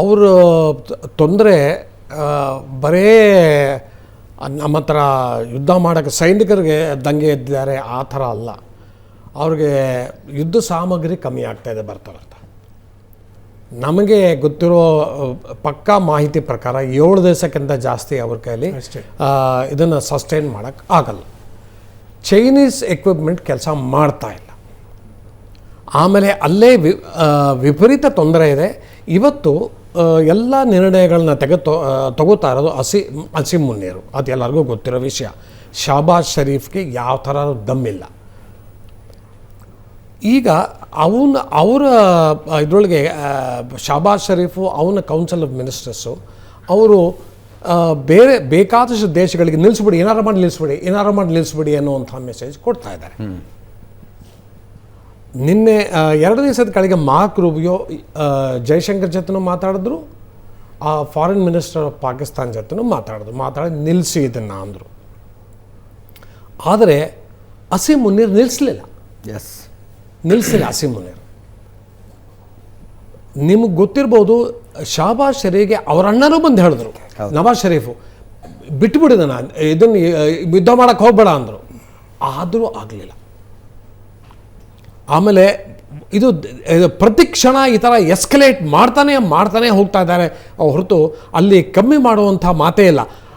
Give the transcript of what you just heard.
ಅವರ ತೊಂದರೆ ಬರೇ ನಮ್ಮ ಹತ್ರ ಯುದ್ಧ ಮಾಡೋಕ್ಕೆ ಸೈನಿಕರಿಗೆ ದಂಗೆ ಎದ್ದಿದ್ದಾರೆ ಆ ಥರ ಅಲ್ಲ. ಅವ್ರಿಗೆ ಯುದ್ಧ ಸಾಮಗ್ರಿ ಕಮ್ಮಿ ಆಗ್ತಾಯಿದೆ ಇದೆ ಬರ್ತಾ ಬರ್ತಾ. ನಮಗೆ ಗೊತ್ತಿರೋ ಪಕ್ಕಾ ಮಾಹಿತಿ ಪ್ರಕಾರ ಏಳು ದಿವಸಕ್ಕಿಂತ ಜಾಸ್ತಿ ಅವ್ರ ಕೈಲಿ ಅಷ್ಟೇ. ಇದನ್ನು ಸಸ್ಟೈನ್ ಮಾಡೋಕ್ಕೆ ಆಗಲ್ಲ. ಚೈನೀಸ್ ಎಕ್ವಿಪ್ಮೆಂಟ್ ಕೆಲಸ ಮಾಡ್ತಾ ಇಲ್ಲ. ಆಮೇಲೆ ಅಲ್ಲೇ ವಿಪರೀತ ತೊಂದರೆ ಇದೆ. ಇವತ್ತು ಎಲ್ಲ ನಿರ್ಣಯಗಳನ್ನ ತೆಗೆ ತಗೋತಾ ಇರೋದು ಹಸಿ ಹಸಿ ಮುನ್ನೀರು. ಅದು ಎಲ್ಲರಿಗೂ ಗೊತ್ತಿರೋ ವಿಷಯ. ಶಾಬಾಜ್ ಶರೀಫ್ಗೆ ಯಾವ ಥರ ದಮ್ಮಿಲ್ಲ ಈಗ ಅವನ, ಅವರ ಇದರೊಳಗೆ ಶಾಬಾಜ್ ಶರೀಫು, ಅವನ ಕೌನ್ಸಿಲ್ ಆಫ್ ಮಿನಿಸ್ಟರ್ಸು ಅವರು ಬೇರೆ, ಬೇಕಾದಷ್ಟು ದೇಶಗಳಿಗೆ ನಿಲ್ಲಿಸ್ಬಿಡಿ ಏನಾರು ಮಾಡಿ ನಿಲ್ಲಿಸ್ಬಿಡಿ ಏನಾರು ಮಾಡಿ ನಿಲ್ಲಿಸ್ಬಿಡಿ ಅನ್ನುವಂಥ ಮೆಸೇಜ್ ಕೊಡ್ತಾ ಇದ್ದಾರೆ. ನಿನ್ನೆ ಎರಡು ದಿವಸದ ಕೆಳಗೆ ಮಾರ್ಕ್ ರೂಬಿಯೋ ಜೈಶಂಕರ್ ಜೊತೆನೂ ಮಾತಾಡಿದ್ರು ಆ ಫಾರಿನ್ ಮಿನಿಸ್ಟರ್ ಆಫ್ ಪಾಕಿಸ್ತಾನ್ ಜೊತೆನೂ ಮಾತಾಡಿದ್ರು ಮಾತಾಡಿ ನಿಲ್ಲಿಸಿ ಇದನ್ನು ಅಂದರು. ಆದರೆ ಹಸಿ ಮುನ್ನೀರು ನಿಲ್ಲಿಸಲಿಲ್ಲ ಎಸ್ ನಿಲ್ಲಿಸಿಲ್ಲ ಹಸಿ ಮುನ್ನೀರು. ನಿಮಗೆ ಗೊತ್ತಿರ್ಬೋದು ಶಾಬಾಜ್ ಶರೀಫ್ಗೆ ಅವ್ರ ಅಣ್ಣನೂ ಬಂದು ಹೇಳಿದ್ರು. ನವಾಜ್ ಶರೀಫು ಬಿಟ್ಬಿಡಿದ ನಾನು ಇದನ್ನು ಯುದ್ಧ ಮಾಡೋಕ್ಕೆ ಹೋಗ್ಬೇಡ ಅಂದರು. ಆದರೂ ಆಗಲಿಲ್ಲ. ಆಮೇಲೆ ಇದು ಪ್ರತಿ ಕ್ಷಣ ಈ ಥರ ಎಸ್ಕಲೇಟ್ ಮಾಡ್ತಾನೆ ಮಾಡ್ತಾನೆ ಹೋಗ್ತಾ ಇದ್ದಾರೆ. ಹೊರತು ಅಲ್ಲಿ ಕಮ್ಮಿ ಮಾಡುವಂಥ ಮಾತೇ ಇಲ್ಲ.